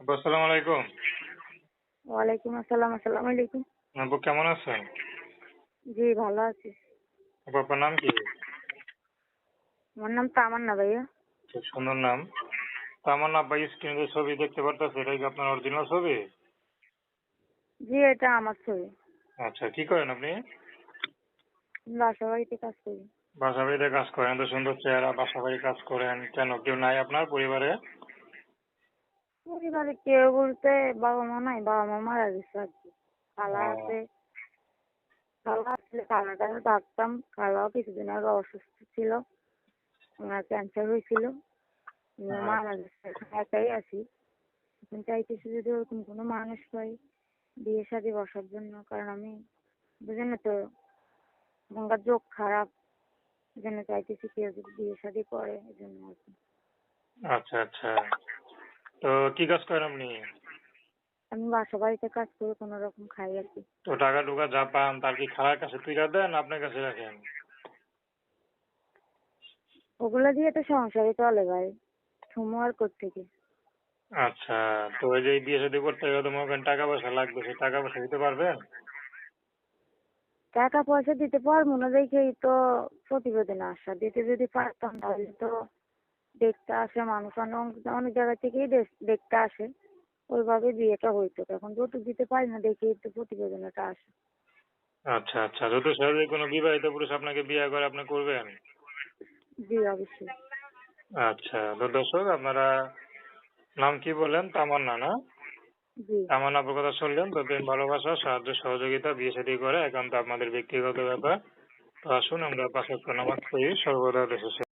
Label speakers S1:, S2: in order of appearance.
S1: আসসালামু আলাইকুম।
S2: ওয়ালাইকুম আসসালাম আসসালামু আলাইকুম।
S1: আপু কেমন আছেন?
S2: জি ভালো আছি।
S1: আপু আপনার নাম কি?
S2: আমার নাম তামান্না ভাইয়া।
S1: খুব সুন্দর নাম। তো আমার না ভাই স্ক্রিনে যে ছবি দেখতে পারতেছে এটা কি আপনার অরিজিনাল ছবি?
S2: জি এটা আমার ছবি।
S1: আচ্ছা কি করেন আপনি?
S2: আমি বাসা বাড়িতে কাজ করি।
S1: বাসা বাড়িতে কাজ করেন তো সুন্দর চেহারা বাসা বাড়ি কাজ করেন। কেন কেউ নাই আপনার পরিবারে?
S2: পরিবারে কেউ বলতে বাবা মা নাই বাবা মা মারা গেছে আর কি। খালা আছে খালা আসলে খালাটা থাকতাম খালাও কিছুদিন আগে অসুস্থ ছিল ওনার ক্যান্সার হয়েছিল
S1: আচ্ছা।
S2: মারা গেছে এখন একাই আছি। এখন চাইতেছি যদি ওরকম কোনো মানুষ পাই বিয়ে শাদী বসার জন্য কারণ আমি বুঝেন তো এখনকার যোগ খারাপ জন্য চাইতেছি কেউ যদি বিয়ে শাদী করে এই জন্য আর কি।
S1: আচ্ছা আচ্ছা। তো কি কাজ করেন আপনি?
S2: আমি বাসা বাড়িতে কাজ করে কোনো রকম খাই আর কি।
S1: তো টাকা টুকা যা পান তার কি খালার কাছে তুইরা দেন আপনার কাছে রাখেন?
S2: ওগুলো দিয়ে তো সংসারই চলে ভাই সুমো আর কোত্থেকে?
S1: আচ্ছা তো ওই যে বিয়ে শাদী করতে গেলে তো মনে করেন টাকা পয়সা লাগবে সেই টাকা পয়সা দিতে পারবেন?
S2: টাকা পয়সা দিতে পারব না দেখেই তো প্রতিবেদনে আসা দিতে যদি পারতাম তাহলে তো দেখতে আসে মানুষ অনেক অনেক জায়গা থেকেই দেখ- দেখতে আসে। ওইভাবে বিয়েটা হইতো। এখন যৌতুক দিতে পারি না দেখি তো প্রতিবেদনটা আসে।
S1: আচ্ছা আচ্ছা। যত সহজে কোনো বিবাহিত পুরুষ আপনাকে বিয়ে করে আপনি করবেন?
S2: জি অবশ্যই।
S1: আচ্ছা তো দর্শক আপনারা নাম কি বললেন? তামান্না না? তামান্না আপনার কথা শুনলেন তো প্রেম ভালোবাসা সাহায্য সহযোগিতা বিয়ে শাদী করে একান্ত আপনাদের ব্যক্তিগত ব্যাপার। তো আসুন আমরা পাঁচ ওয়াক্ত নামাজ পড়ি সর্বদা সেবা